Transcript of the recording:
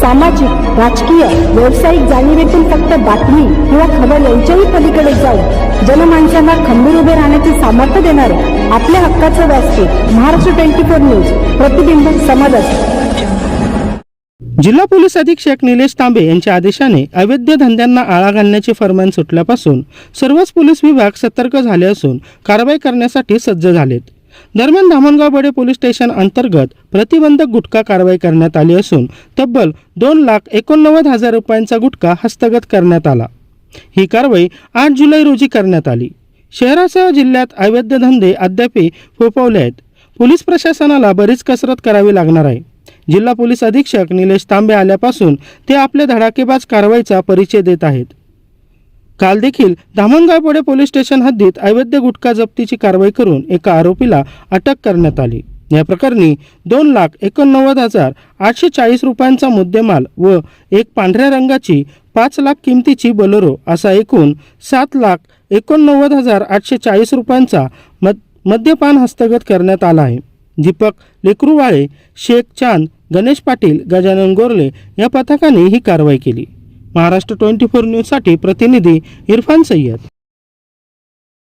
सामाजिक राजकीय व्यावसायिक जाणीवेतून फक्त बातमी किंवा खबर यांच्याही पलीकडे जाऊन जनमानसांना खंबीर उभे राहण्याचे सामर्थ्य देणारे आपल्या हक्काचं व्यासपीठ महाराष्ट्र ट्वेंटी फोर न्यूज. प्रतिबिंब समाजात जिल्हा पोलीस अधीक्षक निलेश तांबे यांच्या आदेशाने अवैध धंद्यांना आळा घालण्याचे फरमान सुटल्यापासून सर्वच पोलीस विभाग सतर्क झाले असून कारवाई करण्यासाठी सज्ज झालेत. दरम्यान धामणगाव बडे पोलीस स्टेशन अंतर्गत प्रतिबंधक गुटखा कारवाई करण्यात आली असून तब्बल दोन लाख एकोणनव्वद हजार रुपयांचा गुटखा हस्तगत करण्यात आला. ही कारवाई आठ जुलै रोजी करण्यात आली. शहरासह जिल्ह्यात अवैध धंदे अद्यापही फोफवले आहेत. पोलीस प्रशासनाला बरीच कसरत करावी लागणार आहे. जिल्हा पोलीस अधीक्षक निलेश तांबे आल्यापासून ते आपल्या धडाकेबाज कारवाईचा परिचय देत आहेत. काल देखील धामणगावपडे पोलीस स्टेशन हद्दीत अवैध गुटखा जप्तीची कारवाई करून एका आरोपीला अटक करण्यात आली. या प्रकरणी दोन लाख एकोणनव्वद हजार आठशे चाळीस रुपयांचा मुद्देमाल व एक पांढऱ्या रंगाची पाच लाख किमतीची बोलेरो असा एकूण सात लाख एकोणनव्वद हजार आठशे चाळीस रुपयांचा मद मद्यपान हस्तगत करण्यात आला आहे. दीपक लेकरूवाळे शेख चांद गणेश पाटील गजानन गोरले या पथकाने ही कारवाई केली. महाराष्ट्र ट्वेंटी फोर न्यूजसाठी प्रतिनिधी इरफान सय्यद.